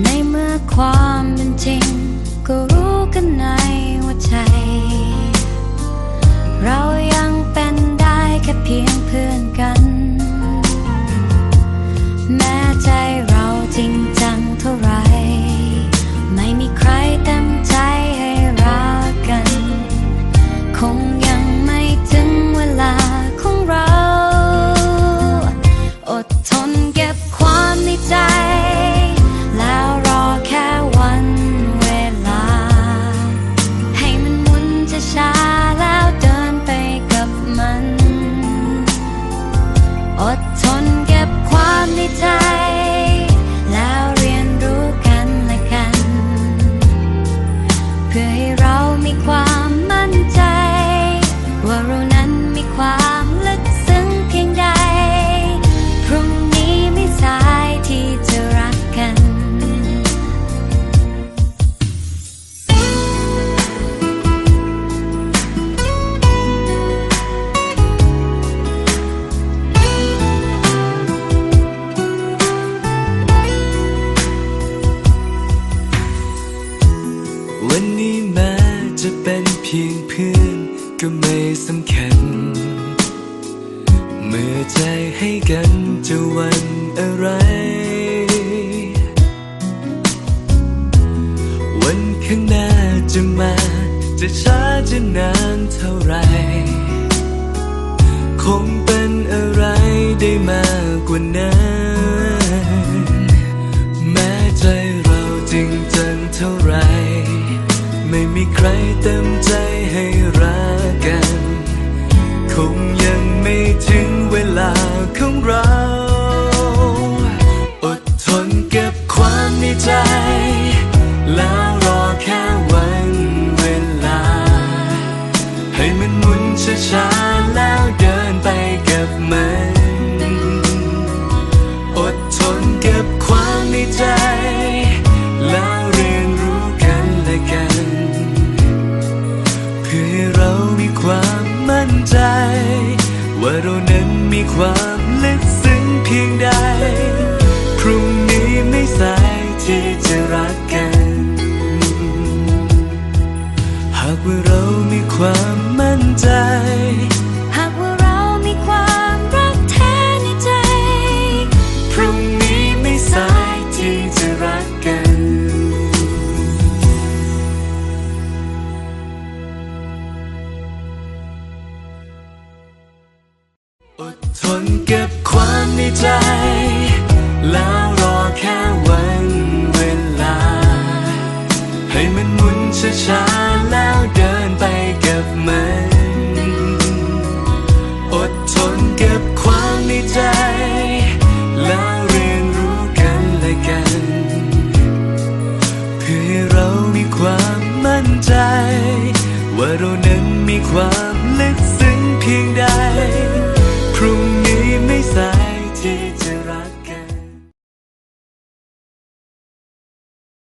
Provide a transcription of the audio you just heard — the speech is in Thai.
ในเมื่อความเป็นจริง ก็รู้กันในหัวใจ เรา มีความ ใจให้กันจะวันอะไร วันข้างหน้าจะมา จะช้าจะนานเท่าไร คงเป็นอะไรได้มากกว่านั้น แม้ใจเราจริงจังเท่าไร ไม่มีใครเต็มใจให้รักกัน คงยังไม่ถึง ของเรา ว่าเรานั้นมีความลึกซึ้งเพียงใด พรุ่งนี้ไม่สายที่จะรักกัน หากว่าเรามีความมั่นใจ อดทนเก็บความในใจ แล้วรอแค่วันเวลา ให้มันหมุนช้าๆแล้วเดินไปกับมัน อดทนเก็บความในใจ แล้วเรียนรู้กันและกัน เพื่อให้เรามีความมั่นใจ ว่าเรานั้นมีความ